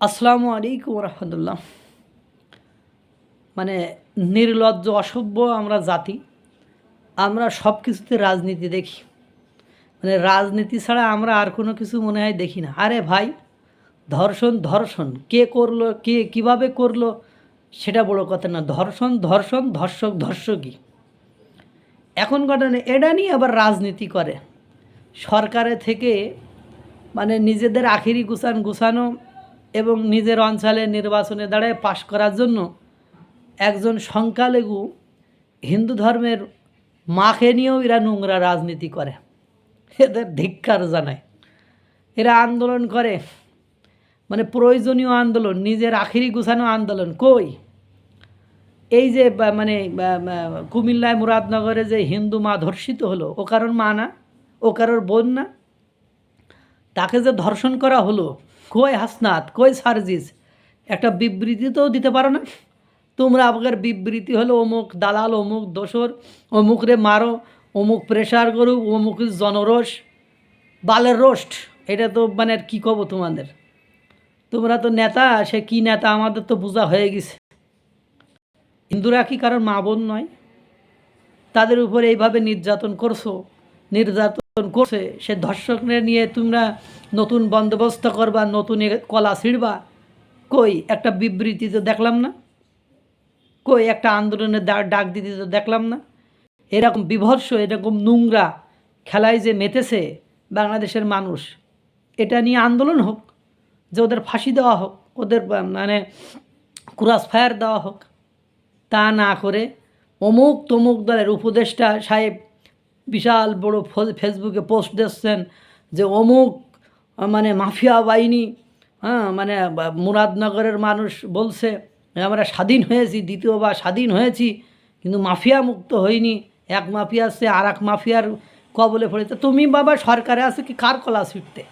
আসসালামু আলাইকুম রহমতুল্লাহ। মানে নির্লজ্জ, অসভ্য আমরা জাতি, আমরা সব কিছুতে রাজনীতি দেখি। মানে রাজনীতি ছাড়া আমরা আর কোনো কিছু মনে হয় দেখি না। আরে ভাই, ধর্ষণ ধর্ষণ। কে করল, কে কীভাবে করল, সেটা বড় কথা না। ধর্ষণ ধর্ষণ, ধর্ষক, ধর্ষকই। এখন ঘটনা এটা নিয়ে আবার রাজনীতি করে। সরকারের থেকে মানে নিজেদের আখিরি গুছান, গুছানো এবং নিজের অঞ্চলে নির্বাচনে দাঁড়ায় পাশ করার জন্য একজন সংখ্যালঘু হিন্দু ধর্মের মাকে নিয়েও এরা নোংরা রাজনীতি করে। এদের ধিক্কার জানায়। এরা আন্দোলন করে। মানে প্রয়োজনীয় আন্দোলন, নিজের আখিরি গুছানো আন্দোলন। কই? এই যে মানে কুমিল্লায় মুরাদনগরে যে হিন্দু মা ধর্ষিত হলো, ও কারোর মা না? ও কারোর বোন না? তাকে যে ধর্ষণ করা হলো কই হাসনাত কই সার্জিস? একটা বিবৃতি তো দিতে পারো না? তোমরা আপনার বিবৃতি হলো অমুক দালাল, অমুক দোসর অমুক রে মারো, অমুক প্রেশার করুক, অমুক জনরোষ, বালের রোস্ট এটা তো মানে আর কী কব তোমাদের? তোমরা তো নেতা, সে কি নেতা আমাদের তো বোঝা হয়ে গেছে। হিন্দুরা কি কারোর মা বোন নয়? তাদের উপরে এইভাবে নির্যাতন করছ, নির্যাতন করছে, সে ধর্ষকদের নিয়ে তোমরা নতুন বন্দোবস্ত করবা, নতুন কলা ছিঁড়বা, কই একটা বিবৃতি তো দেখলাম না? কই একটা আন্দোলনের ডাক দিতে তো দেখলাম না? এরকম বিভৎস, এরকম নোংরা খেলায় যে মেতেছে বাংলাদেশের মানুষ, এটা নিয়ে আন্দোলন হোক, যে ওদের ফাঁসি দেওয়া হোক, ওদের মানে ক্রাস ফায়ার দেওয়া হোক, তা না করে অমুক তমুক দলের উপদেষ্টা সাহেব বিশাল বড় ফেসবুকে পোস্ট দিচ্ছেন যে অমুক মানে মাফিয়া বাহিনী হ্যাঁ মানে মুরাদনগরের মানুষ বলছে আমরা স্বাধীন হয়েছি, দ্বিতীয়বার স্বাধীন হয়েছি, কিন্তু মাফিয়া মুক্ত হইনি এক মাফিয়া আসছে আর এক মাফিয়ার কবলে পড়েছে তুমি বাবা সরকারে আছে কি কার কলা ছিটতে?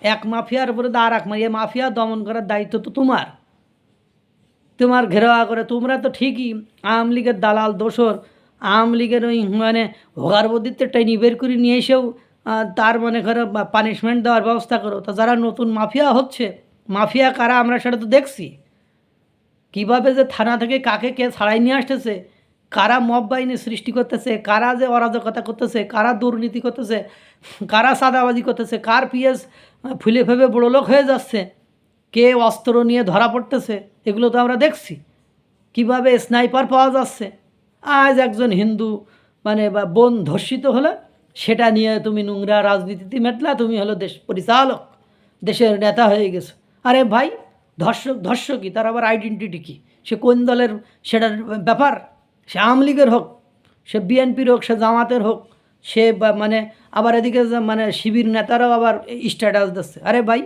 এক মাফিয়ার উপরে আর এক মা- মাফিয়া দমন করার দায়িত্ব তো তোমার। তোমার ঘেরাওয়া করে, তোমরা তো ঠিকই, আওয়ামী লীগের দালাল দোসর আওয়ামী লীগের ওই মানে হোগারবদিতে টাইনি বের করে নিয়ে এসেও তার মনে করো পানিশমেন্ট দেওয়ার ব্যবস্থা করো। তা যারা নতুন মাফিয়া হচ্ছে, মাফিয়া কারা আমরা সেটা তো দেখছি। কীভাবে যে থানা থেকে কাকে কে ছাড়াই নিয়ে আসতেছে, কারা মব বাহিনী সৃষ্টি করতেছে, কারা যে অরাজকতা করতেছে, কারা দুর্নীতি করতেছে, কারা সাদাবাজি করতেছে, কার পিএস ফুলে ফেবে বড় লোক হয়ে যাচ্ছে, কে অস্ত্র নিয়ে ধরা পড়তেছে, এগুলো তো আমরা দেখছি। কীভাবে স্নাইপার পাওয়া যাচ্ছে। আজ একজন হিন্দু মানে বা বোন ধর্ষিত হলে সেটা নিয়ে তুমি নোংরা রাজনীতিতে মেটলা, তুমি হলো দেশ পরিচালক, দেশের নেতা হয়ে গেছো। আরে ভাই, ধর্ষক, ধর্ষকই, তার আবার আইডেন্টিটি কী? সে কোন দলের সেটার ব্যাপার? সে আওয়ামী লীগের হোক, সে বিএনপির হোক, সে জামাতের হোক, সে মানে আবার এদিকে মানে শিবির নেতারাও আবার স্ট্যাটাস দিচ্ছে। আরে ভাই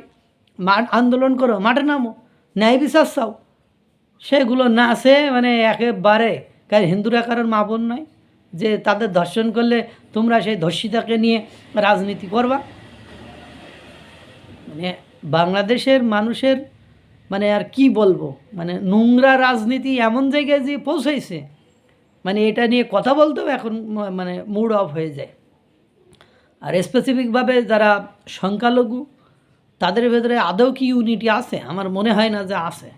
মাঠ আন্দোলন করো, মাঠে নামো, ন্যায় বিচার চাও। সেগুলো না আছে মানে একেবারে। কারণ হিন্দুরা কারোর মা বোন নয়। যে তাদের ধর্ষণ করলে তোমরা সেই ধর্ষিতাকে নিয়ে রাজনীতি করবা। মানে বাংলাদেশের মানুষের মানে আর কি বলব? মানে নোংরা রাজনীতি এমন জায়গায় যে পৌঁছাইছে। মানে এটা নিয়ে কথা বলতেও এখন মানে মুড অফ হয়ে যায়। আর স্পেসিফিকভাবে যারা সংখ্যালঘু, তাদের ভেতরে আদৌ কি ইউনিটি আছে? আমার মনে হয় না যে আছে।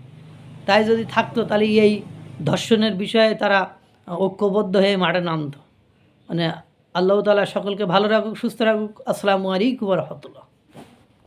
তাই যদি থাকতো তাহলে এই ধর্ষণের বিষয়ে তারা ঐক্যবদ্ধ হয়ে মাঠে নামত। মানে আল্লাহ তালা সকলকে ভালো রাখুক, সুস্থ রাখুক। আসসালামু আলাইকুম রহমতুল্লাহ।